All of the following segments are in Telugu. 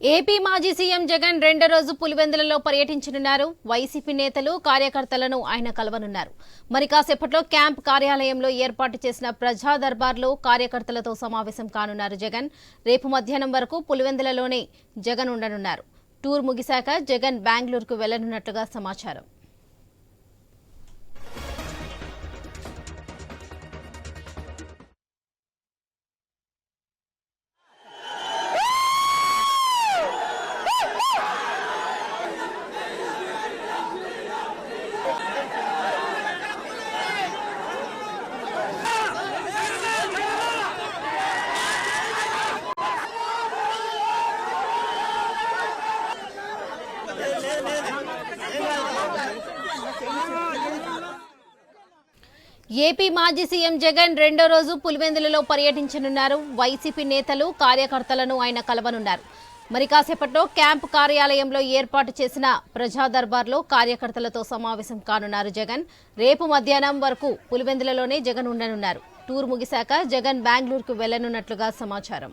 ఏపీ మాజీ సీఎం జగన్ రెండో రోజు పులివెందులలో పర్యటించనున్నారు. వైసీపీ నేతలు కార్యకర్తలను ఆయన కలవనున్నారు. మరి కాసేపట్లో క్యాంప్ కార్యాలయంలో ఏర్పాటు చేసిన ప్రజా దర్బార్లో కార్యకర్తలతో సమావేశం కానున్నారు జగన్. రేపు మధ్యాహ్నం వరకు పులివెందులలోనే జగన్ ఉండనున్నారు. టూర్ ముగిశాక జగన్ బెంగళూరుకు వెళ్ళనున్నట్లుగా సమాచారం. ఏపీ మాజీ సీఎం జగన్ రెండో రోజు పులివెందులలో పర్యటించనున్నారు. వైసీపీ నేతలు కార్యకర్తలను ఆయన కలవనున్నారు. మరి కాసేపట్లో క్యాంప్ కార్యాలయంలో ఏర్పాటు చేసిన ప్రజా దర్బార్లో కార్యకర్తలతో సమావేశం కానున్నారు జగన్. రేపు మధ్యాహ్నం వరకు పులివెందులలోనే జగన్ ఉండనున్నారు. టూర్ ముగిశాక జగన్ బెంగళూరుకు వెళ్ళనున్నట్లుగా సమాచారం.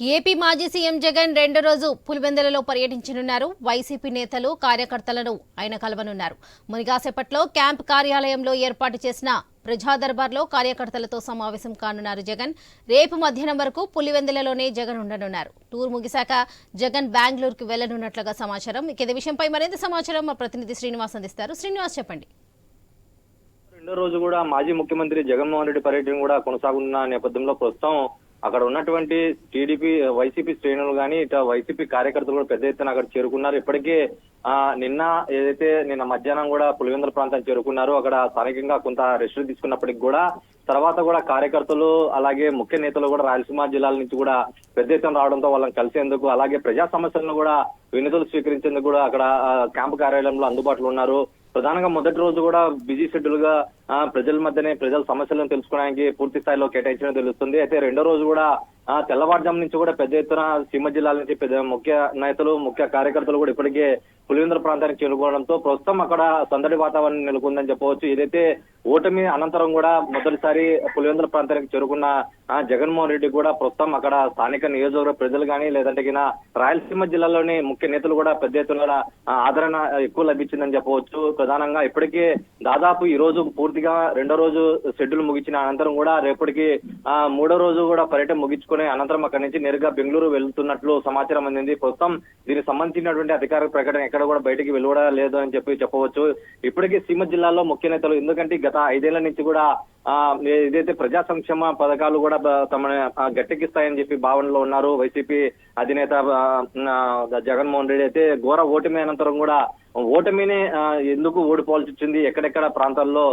ఏపీ మాజీ సీఎం జగన్ రెండో రోజు పులివెందులలో పర్యటించనున్నారు. వైసీపీ నేతలు కార్యకర్తలను ఆయన కలవనున్నారు. మునిగాసేపట్లో క్యాంప్ కార్యాలయంలో ఏర్పాటు చేసిన ప్రజా దర్బార్లో కార్యకర్తలతో సమావేశం కానున్నారు జగన్. రేపు మధ్యాహ్నం వరకు పులివెందులలోనే జగన్ ఉండనున్నారు. టూర్ ముగిశాక జగన్ బెంగళూరుకు వెళ్ళనున్నట్లుగా సమాచారం. ఇక విషయంపై మరింత సమాచారం మా ప్రతినిధి శ్రీనివాస్ అందిస్తారు. శ్రీనివాస్ చెప్పండి. రెండో రోజు కూడా మాజీ ముఖ్యమంత్రి జగన్మోహన్ రెడ్డి పర్యటన కూడా కొనసాగుతున్న నేపథ్యంలో ప్రస్తుతం అక్కడ ఉన్నటువంటి టీడీపీ వైసీపీ శ్రేణులు కానీ ఇట వైసీపీ కార్యకర్తలు కూడా పెద్ద ఎత్తున అక్కడ చేరుకున్నారు. ఇప్పటికే ఆ నిన్న ఏదైతే నిన్న మధ్యాహ్నం కూడా పులివెందుల ప్రాంతం చేరుకున్నారు అక్కడ స్థానికంగా కొంత రెస్ట్ తీసుకున్నప్పటికి కూడా తర్వాత కూడా కార్యకర్తలు అలాగే ముఖ్య నేతలు కూడా రాయలసీమ జిల్లాల నుంచి కూడా పెద్ద ఎత్తున రావడంతో వాళ్ళని కలిసేందుకు అలాగే ప్రజా సమస్యలను కూడా వినతులు స్వీకరించేందుకు కూడా అక్కడ క్యాంపు కార్యాలయంలో అందుబాటులో ఉన్నారు. ప్రధానంగా మొదటి రోజు కూడా బిజీ షెడ్యూల్గా ప్రజల మధ్యనే ప్రజల సమస్యలను తెలుసుకోవడానికి పూర్తి స్థాయిలో కేటాయించడం తెలుస్తుంది అయితే రెండో రోజు కూడా ఆ, తెల్లవారుజాము నుంచి కూడా పెద్ద ఎత్తున సీమ జిల్లాల నుంచి పెద్ద ముఖ్య నేతలు ముఖ్య కార్యకర్తలు కూడా ఇప్పటికే పులివెందుల ప్రాంతానికి చేరుకోవడంతో ప్రస్తుతం అక్కడ సందడి వాతావరణం నెలకొందని చెప్పవచ్చు. ఏదైతే ఓటమి అనంతరం కూడా మొదటిసారి పులివెందుల ప్రాంతానికి చేరుకున్న జగన్మోహన్ రెడ్డి కూడా ప్రస్తుతం అక్కడ స్థానిక నియోజకవర్గ ప్రజలు కానీ లేదంటే గిన రాయలసీమ జిల్లాలోని ముఖ్య నేతలు కూడా పెద్ద ఎత్తున ఆదరణ ఎక్కువ లభించిందని చెప్పవచ్చు. ప్రధానంగా ఇప్పటికే దాదాపు ఈ రోజు పూర్తిగా రెండో రోజు షెడ్యూల్ ముగించిన అనంతరం కూడా రేపటికి ఆ, మూడో రోజు కూడా పర్యటన ముగించుకుని అనంతరం అక్కడి నుంచి నేరుగా బెంగళూరు వెళ్తున్నట్లు సమాచారం అందింది. ప్రస్తుతం దీనికి సంబంధించినటువంటి అధికారిక ప్రకటన ఎక్కడ కూడా బయటికి వెలువడా లేదు అని చెప్పి చెప్పవచ్చు. ఇప్పటికీ సీమ జిల్లాలో ముఖ్య నేతలు ఎందుకంటే గత ఐదేళ్ళ నుంచి కూడా ఏదైతే ప్రజా సంక్షేమ పథకాలు కూడా బ- తమ గట్టెక్కిస్తాయని చెప్పి భావనలో ఉన్నారు. వైసీపీ అధినేత జగన్మోహన్ రెడ్డి అయితే ఘోర ఓటమి అనంతరం కూడా ఓటమినే ఎందుకు ఓడిపోవాల్సి వచ్చింది? ఎక్కడెక్కడ ప్రాంతాల్లో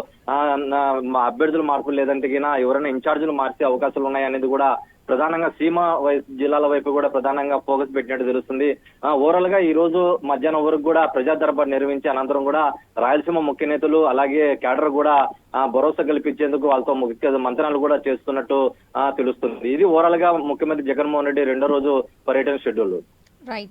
అభ్యర్థులు మార్పులు లేదంటే ఎవరైనా ఇన్ఛార్జీలు మార్చే అవకాశాలు ఉన్నాయనేది కూడా ప్రధానంగా సీమ వై- జిల్లాల వైపు కూడా ప్రధానంగా ఫోకస్ పెట్టినట్టు తెలుస్తుంది. ఓవరాల్గా ఈ రోజు మధ్యాహ్నం వరకు కూడా ప్రజా దర్బార్ నిర్వహించి అనంతరం కూడా రాయలసీమ ముఖ్య నేతలు అలాగే కేడర్ కూడా భరోసా కల్పించేందుకు వాళ్ళతో ముఖ్య మంత్రాలు కూడా చేస్తున్నట్టు తెలుస్తుంది. ఇది ఓవరాల్గా ముఖ్యమంత్రి జగన్మోహన్ రెడ్డి రెండో రోజు పర్యటన షెడ్యూల్ రైట్